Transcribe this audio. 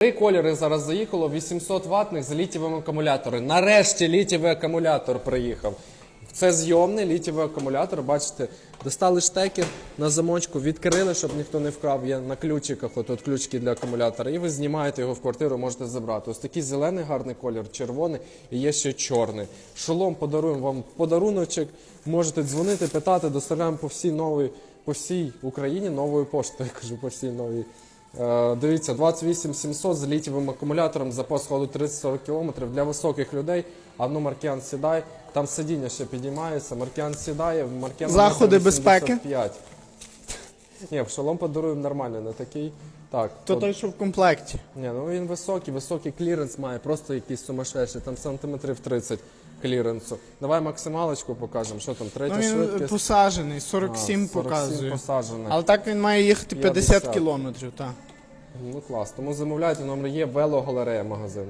Три кольори зараз заїхало, 800 ватних з літієвим акумулятором. Нарешті літієвий акумулятор приїхав. Це зйомний літієвий акумулятор. Бачите, достали штекер на замочку, відкрили, щоб ніхто не вкрав. Є на ключиках, от, ключики для акумулятора. І ви знімаєте його в квартиру, можете забрати. Ось такий зелений гарний колір, червоний і є ще чорний. Шолом подаруємо вам подаруночок. Можете дзвонити, питати, доставляємо по всій новій, по всій Україні новою поштою. Я кажу, по всій новій. Е, Дивіться, 28 700 з літієвим акумулятором, запас ходу 30-40 км для високих людей. А ну Маркіан сідай, там сидіння ще підіймається. Маркіан сідає, Маркіан Заходи безпеки? Ні, в шолом подаруємо нормально, не такий. Так, То от- той, що в комплекті. ні, ну він високий, високий кліренс має, просто якийсь сумасшедший, там сантиметрів 30 кліренсу. Давай максималочку покажемо, що там, третя Ну він швидкість. посаджений, А, 47 показує. посаджений. Але так він має їхати 50 50. кілометрів, так. Ну клас. Тому замовляйте, номер є велогалерея магазин.